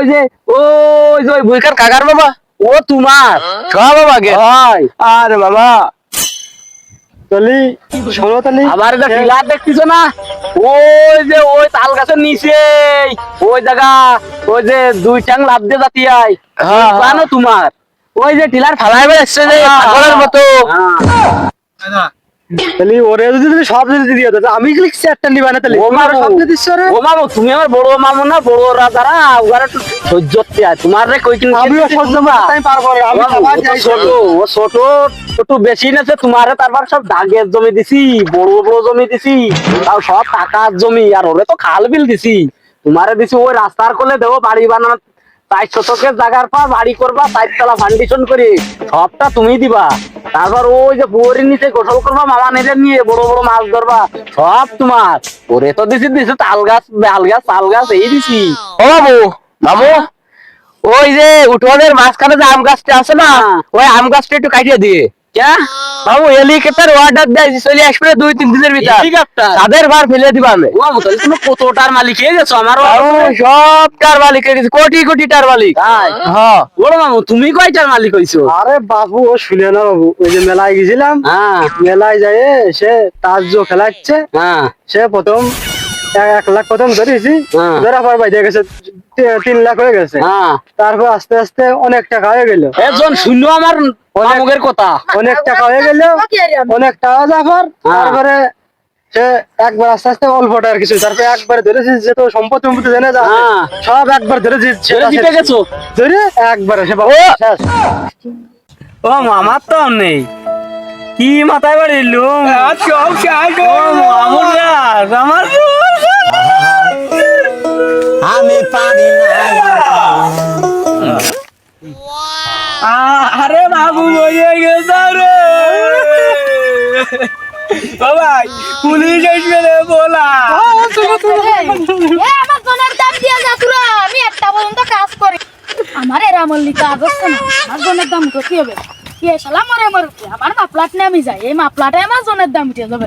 ওই যে ওই যে ওই ভুইকার কাকার বাবা। ও তোমার? কার বাবা গে? ভাই আরে মামা তাহলে শোনো আমার এটা টিলার দেখতেছো না? ওই যে ওই তাল গাছের নিচে ওই জায়গা ওই যে দুই টাং লাভ দিয়ে যাতি আই হ্যাঁ, জানো তোমার। ওই যে টিলার ফালাই বেড়াচ্ছে যে হ্যাঁ, পাগলের মতো। তাহলে ওরে যদি তুমি সব যদি দিয়ে দাও আমি কি চারটা নিবা না তাহলে? ও তুমি মামু। ওরে সব দিয়ে দিচ্ছ ও মামু তুমি আমার বড় মামু না বড় রাজারা ওরা একটু সহ্য আছে তোমার রে কই কিন আমিও সহ্য করতে আমি পারব আমি খাবার যাই ছোট ও ছোট একটু বেশি নেছে তোমারে তারপর সব দাগের জমি দিছি বড় বড় জমি দিছি তাও সব টাকার জমি আর ওরে তো খাল বিল দিছি। তোমারে দিছি ওই রাস্তার কোলে দেবো বাড়ি বানানো চার শতকের জায়গার পর বাড়ি করবা চারতলা ফাউন্ডেশন করে সবটা তুমি দিবা। তারপর ওই যে পুকুরের নিচে গোসল করবা মামা নিজের নিয়ে বড় বড় মাছ ধরবা। সব তোমার। ওরে তো দিছি দিছি তাল গাছ বেল গাছ তাল গাছ এই দিছি। ও বাবু মামু ওই যে উঠোনের মাঝখানে যে আম গাছটা আছে না ওই আম গাছটা একটু কাটিয়ে দিয়ে ক্যা বাবু হেলিকপ্টার অর্ডার দেয় চলে আসবে দুই তিন দিনের ভিতর। তাদের ভার ফেলে দিবা আমি। তুমি কতটার মালিক হয়ে গেছো আমার সব টার মালিক হয়ে গেছে কোটি কোটি টার মালিক। হ্যাঁ বড় মামু তুমি কয়টার মালিক হইছো? আরে বাবু ও শুনে না বাবু ওই যে মেলায় গেছিলাম হ্যাঁ। মেলায় যায় সে তার জো খেলাচ্ছে। হ্যাঁ। সে প্রথম এক- এক লাখ প্রথম ধরেছি হ্যাঁ। ধরা পর বাইরে গেছে তিন লাখ হয়ে গেছে। হ্যাঁ। তারপর আস্তে আস্তে অনেক টাকা হয়ে গেল। একজন শূন্য আমার কথা। অনেক টাকা হয়ে গেল। অনেক টাকা যাবার হ্যাঁ। তারপরে সে একবার আস্তে আস্তে অল্পটা আর কিছু তারপরে একবারে ধরেছি যে তো সম্পত্তি সম্পত্তি জেনে যা। হ্যাঁ। সব একবার ধরেছি ছেড়ে দিতে গেছো? ধরে একবারে সে বাবু ও! মামার তো নেই। কি মাথায় বাড়ি লুম আমার আমি আরে বাবু বইয়ে গেছে রে। ভাই, পুলিশ আসবে রে বলা। আমার দাম আমি একটা পর্যন্ত কাজ করি। আমার এরা কাজ হচ্ছে না, আমার জনের দাম কি হবে? কি শালা মরে মরুক? আমার মাপলাট আমি যাই, এই মাপলাটে আমার জনের দাম উঠে যাবে।